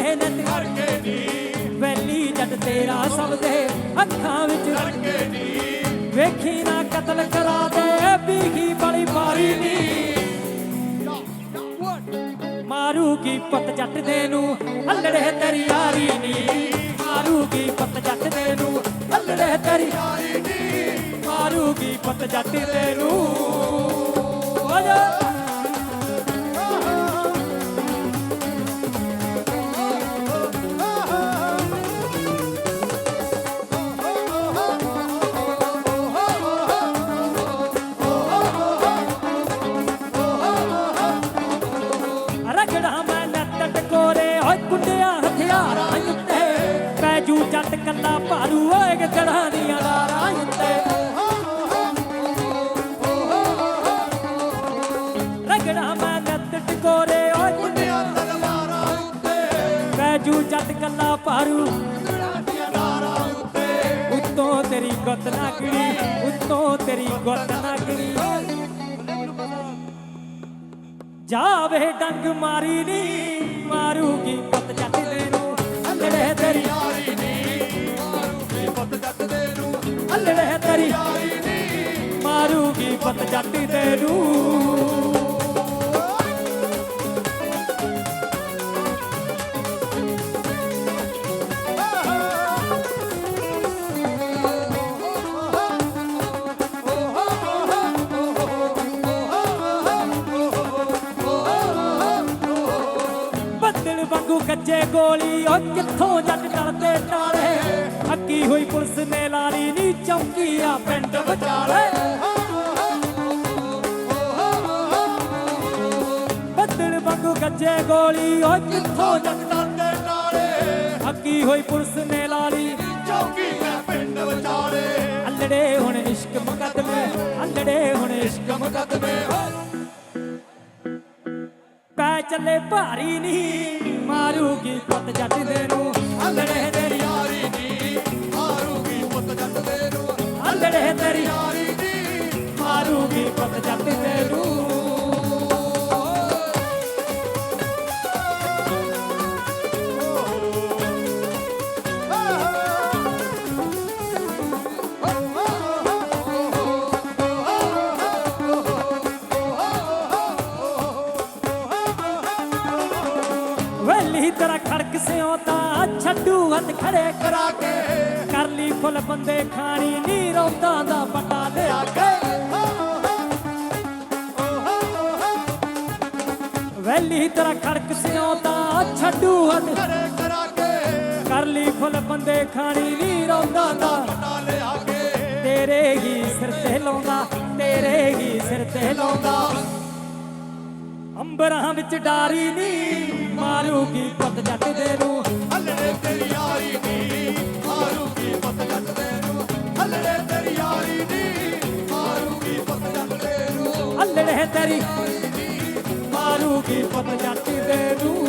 ਹੁੰਦੇ ਨੇ ਤਿਉਹਾਰ ਕੇ ਨੀ। ਵੈਲੀ ਜੱਟ ਤੇਰਾ ਸਭ ਦੇ ਅੱਖਾਂ ਵਿੱਚ। ਕੇ ਨੀ। ਵੇਖੀ ਨਾ ਕਤਲ ਕਰਾ ਦੇ ਬੀਗੀ ਬੜੀ ਮਾਰੀ ਨੀ। ਮਾਰੂਗੀ ਪੁੱਤ ਜੱਟ ਦੇ ਨੂੰ ਹੱਲੜੇ ਤੇਰੀ ਯਾਰੀ ਨੀ। ਮਾਰੂਗੀ ਪੁੱਤ ਜੱਟ ਦੇ ਨੂੰ ਹੱਲੜੇ ਤੇਰੀ ਯਾਰੀ ਨੀ। ਮਾਰੂਗੀ ਪੁੱਤ ਜੱਟ ਦੇ ਨੂੰ ਪੈਜੂ ਜੱਟ ਕੱਲਾ ਭਾਰੂ ਓਏ ਗੜਾਂ ਦੀਆਂ ਡਾਰਾਂ ਉੱਤੇ ਰਗੜਾ ਮੈਂ ਨੱਟ ਟਕੋਰੇ ਓਏ। ਕੁੰਡਿਆਂ ਤਲਵਾਰਾਂ ਉੱਤੇ ਪੈਜੂ ਜੱਟ ਕੱਲਾ ਭਾਰੂ। ਉੱਤੋਂ ਤੇਰੀ ਗੁੱਤ ਨਾ ਉੱਤੋਂ ਤੇਰੀ ਗੁੱਤ ਨਾ ਜਾਵੇ ਡੰਗ ਮਾਰੀ ਨੀ, ਮਾਰੂਗੀ ਪੁੱਤ ਜੱਟ ਦੇ ਨੂੰ ਹੱਲੜੇ ਤੇਰੀ ਯਾਰੀ ਨੀ। ਮਾਰੂਗੀ ਪੁੱਤ ਜੱਟ ਦੇ ਨੂੰ ਹੱਲੜੇ ਤੇਰੀ ਯਾਰੀ ਨੀ। ਮਾਰੂਗੀ ਪੁੱਤ ਜੱਟ ਦੇ ਨੂੰ ਬੱਦਲ ਕੱਜੇ ਗੋਲੀ ਓ ਕਿੱਥੋਂ ਜੱਟ ਟਲਦੇ ਟਾਲੇ? ਅੱਕੀ ਹੋਈ ਪੁਲਿਸ ਨੇ ਲਾਰੀ ਨੀ ਚੌਕੀਆ ਪਿੰਡ ਵਿਚਾਲੇ। ਬੱਦਲ ਵਾਂਗੂ ਕੱਜੇ ਗੋਲੀ ਓ ਕਿੱਥੋਂ ਜੱਟ ਟਾਂਡੇ ਨਾਲੇ ਅੱਕੀ ਹੋਈ ਪੁਲਿਸ ਨੇ ਲਾਰੀ ਚੌਕੀ ਹੈ ਪਿੰਡ ਵਿਚਾਲੇ। ਅਲੜੇ ਹੁਣ ਇਸ਼ਕ ਮੁਕੱਦਮੇ, ਅਲੜੇ ਹੁਣ ਇਸ਼ਕ ਮੁਕਦਮੇ। ਪੈ ਚੱਲੇ ਭਾਰੀ ਨੀ ਮਾਰੂਗੀ ਪੁੱਤ ਜੱਟ ਦੇ ਨੂੰ। ਅਲੜੇ ਤੇਰੀ ਯਾਰੀ ਨੀ, ਮਾਰੂਗੀ ਪੁੱਤ ਜੱਟ ਦੇ ਨੂੰ। ਅਲੜੇ ਤੇਰੀ ਤੇਰਾ ਖੜਕ ਸਿਓ ਤਾਂ ਛੱਡੂ ਹੱਥ ਖੜੇ ਕਰਾ ਕੇ। ਕਰ ਲਈ ਫੁੱਲ ਬੰਦੇ ਖਾਣੀ, ਨੀ ਰੌਂਦਾਂ ਦਾ ਪਟਾ ਲਿਆ ਕੇ। ਵੈਲੀ ਤੇਰਾ ਖੜਕ ਸਿਓ ਤਾਂ ਛੱਡੂ ਹੱਥ ਖੜੇ ਕਰਾ ਕੇ। ਕਰ ਲਈ ਫੁੱਲ ਬੰਦੇ ਖਾਣੀ, ਨੀ ਰੌਂਦਾਂ ਦਾ ਨਾਲੇ ਆ ਕੇ। ਤੇਰੇ ਹੀ ਸਿਰ ਤੇ ਲਾਉਂਦਾ, ਤੇਰੇ ਹੀ ਸਿਰ ਤੇ ਲਾਉਂਦਾ। ਅੰਬਰਾਂ ਵਿੱਚ ਡਾਰੀ ਨੀ ਮਾਰੂਗੀ ਪੁੱਤ ਜੱਟ ਦੇ ਨੂੰ ਹੱਲੜੇ ਤੇਰੀ ਯਾਰੀ ਨੀ ਮਾਰੂਗੀ ਪੁੱਤ ਜੱਟ ਦੇ ਨੂੰ ਹੱਲੜੇ ਤੇਰੀ ਯਾਰੀ ਨੀ ਮਾਰੂਗੀ ਪੁੱਤ ਜੱਟ ਦੇ ਨੂੰ ਹੱਲੜੇ ਤੇਰੀ ਮਾਰੂਗੀ ਪੁੱਤ ਜੱਟ ਦੇ ਨੂੰ